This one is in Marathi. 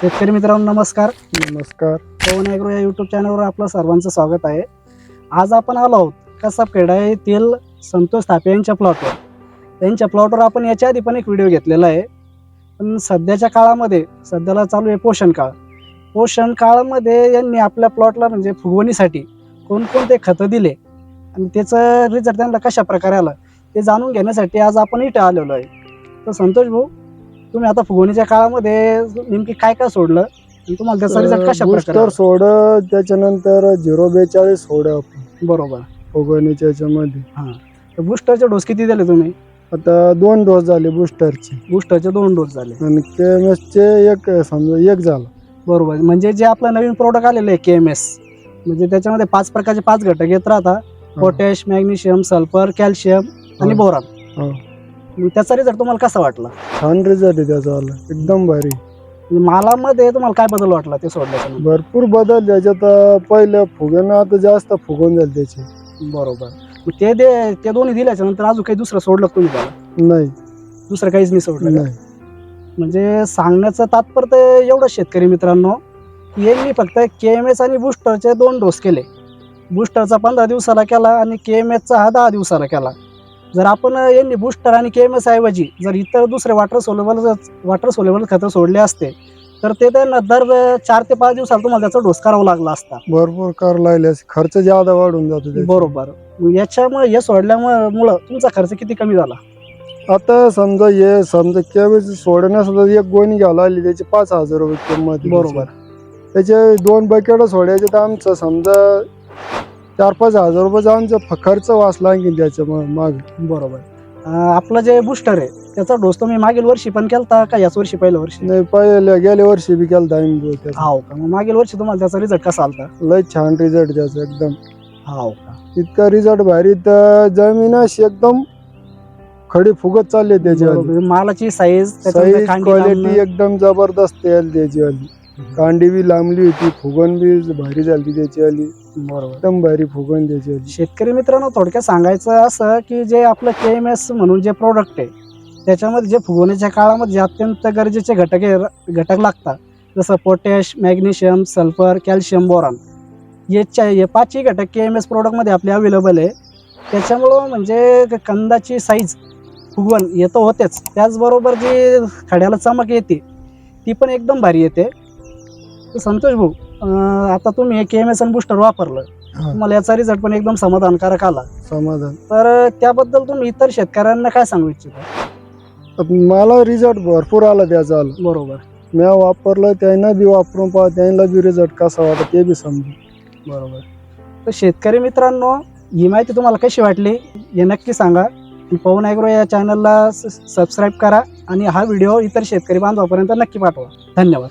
शेतकरी मित्रांनो नमस्कार. नमस्कार. पवन ॲग्रो या यूट्यूब चॅनलवर आपलं सर्वांचं स्वागत आहे. आज आपण आलो आहोत कसापेडा येथील संतोष थापे यांच्या प्लॉटवर त्यांच्या प्लॉटवर आपण याच्या आधी पण एक व्हिडिओ घेतलेला आहे. पण सध्याच्या काळामध्ये सध्याला चालू आहे पोषण काळ. पोषण काळामध्ये यांनी आपल्या प्लॉटला म्हणजे फुगवणीसाठी कोणकोणते खतं दिले? आणि त्याचं रिझल्ट त्यांना कशा प्रकारे आला? ते जाणून घेण्यासाठी आज आपण इथे आलेलो आहे. तर संतोष भाऊ तुम्ही आता फुगवणीच्या काळामध्ये नेमकी काय काय सोडलं? आणि तुम्हाला कशा प्रकारे? सोड त्याच्यानंतर झिरो बेचाळीस सोड बरोबर. फुगवणीच्या याच्यामध्ये. तर बुस्टरचे डोस किती दिले तुम्ही? आता दोन डोस झाले बुस्टरचे बुस्टरचे दोन डोस झाले. आणि के एम चे एक समजा एक झाला. बरोबर. म्हणजे जे आपलं नवीन प्रोडक्ट आलेलं आहे के एम एस म्हणजे त्याच्यामध्ये पाच प्रकारचे पाच घटक येत राहतात. पोटॅश मॅग्नेशियम सल्फर कॅल्शियम आणि हो. बोरान हो. मग त्याचा रिझल्ट तुम्हाला कसा वाटला? छान रिझल्ट आहे त्याचा आला एकदम भारी. मालामध्ये तुम्हाला काय बदल वाटला ते सोडल्याच्या भरपूर बदल त्याच्यात अं, पहिलं फुगणं आता जास्त फुगून झाले त्याचे. बरोबर. मग ते दे ते दोन्ही दिल्याच्या नंतर अजून काही दुसरं सोडलं का तुम्ही त्याला? नाही. दुसरं काहीच नाही सोडलं का? नाही. म्हणजे सांगण्याचं तात्पर्य एवढं शेतकरी मित्रांनो की यांनी फक्त के एम एस आणि बुस्टरचे दोन डोस केले. बुस्टरचा पंधरा दिवसाला केला आणि के एम एसचा हा दहा दिवसाला केला. जर आपण यांनी बुस्टर आणि के एम एस ऐवजी जर इतर दुसरे वॉटर सोलेबल वॉटर सोलेबल खतं सोडले असते तर ते त्यांना दर चार ते पाच दिवसाला तुम्हाला त्याचा डोस करावा लागला असता. भरपूर कार लागले खर्च ज्यादा वाढून जातो. बरोबर. याच्यामुळे हे सोडल्यामुळे मुळे तुमचा खर्च किती कमी झाला? आता समजा हे समजा केवीस सोडण्यासाठी एक गोणी घ्यायला आली त्याची पाच हजार रुपये किंमत बरोबर. त्याचे दोन बकेट सोडायचे तर आमचं समजा चार पाच हजार रुपयाचा आमचा फ- खर्च वाचला आणखी त्याच्या मा- माग बरोबर. अं, आपलं जे बुस्टर आहे त्याचा डोस तुम्ही मागील वर्षी पण केलता का याच वर्षी पहिल्या वर्षी? नाही पहिल्या गेल्या वर्षी बी केलं आम्ही त्याचा हाव का? मग मागील वर्षी तुम्हाला त्याचा रिझल्ट कसा आलता? लय छान रिझल्ट त्याचा एकदम. हाव का? इतका रिझल्ट भारी तर जमीन अशी एकदम खडी फुगत चालली त्याची बरोबर. मालाची साईज साईज क्वालिटी एकदम जबरदस्त आहे त्याची आली कांडी बी लांबली होती फुगण बी भारी झाली त्याची आली. बरोबर. एकदम भारी फुगण त्याची आली. शेतकरी मित्रांनो थोडक्यात सांगायचं असं की जे आपलं के एम एस म्हणून जे प्रोडक्ट आहे त्याच्यामध्ये जे फुगवण्याच्या काळामध्ये जे अत्यंत गरजेचे घटक आहे घटक लागतात जसं potash magnesium sulphur calcium boron चा हे पाचही घटक के एम एस प्रोडक्टमध्ये आपले अवेलेबल आहे. त्याच्यामुळं म्हणजे कंदाची साईज फुगवण तर होतेच. त्याचबरोबर जी खड्याला चमक येते ती पण एकदम भारी येते. संतोष भाऊ आता तुम्ही के एम एस आणि बुस्टर वापरलं. तुम्हाला याचा रिझल्ट पण एकदम समाधानकारक आला. समाधान. तर त्याबद्दल तुम्ही इतर शेतकऱ्यांना काय सांगू इच्छिता? मला रिझल्ट भरपूर आला त्याचा आला बरोबर. मी वापरलं त्यांना बी वापरून पहा त्यांना बी रिझल्ट कसा वाटत ते बी समजू बरोबर. तर शेतकरी मित्रांनो ही माहिती तुम्हाला कशी वाटली हे नक्की सांगा. पवन ॲग्रो या चॅनलला सबस्क्राईब करा आणि हा व्हिडिओ इतर शेतकरी बांधवापर्यंत नक्की पाठवा. धन्यवाद.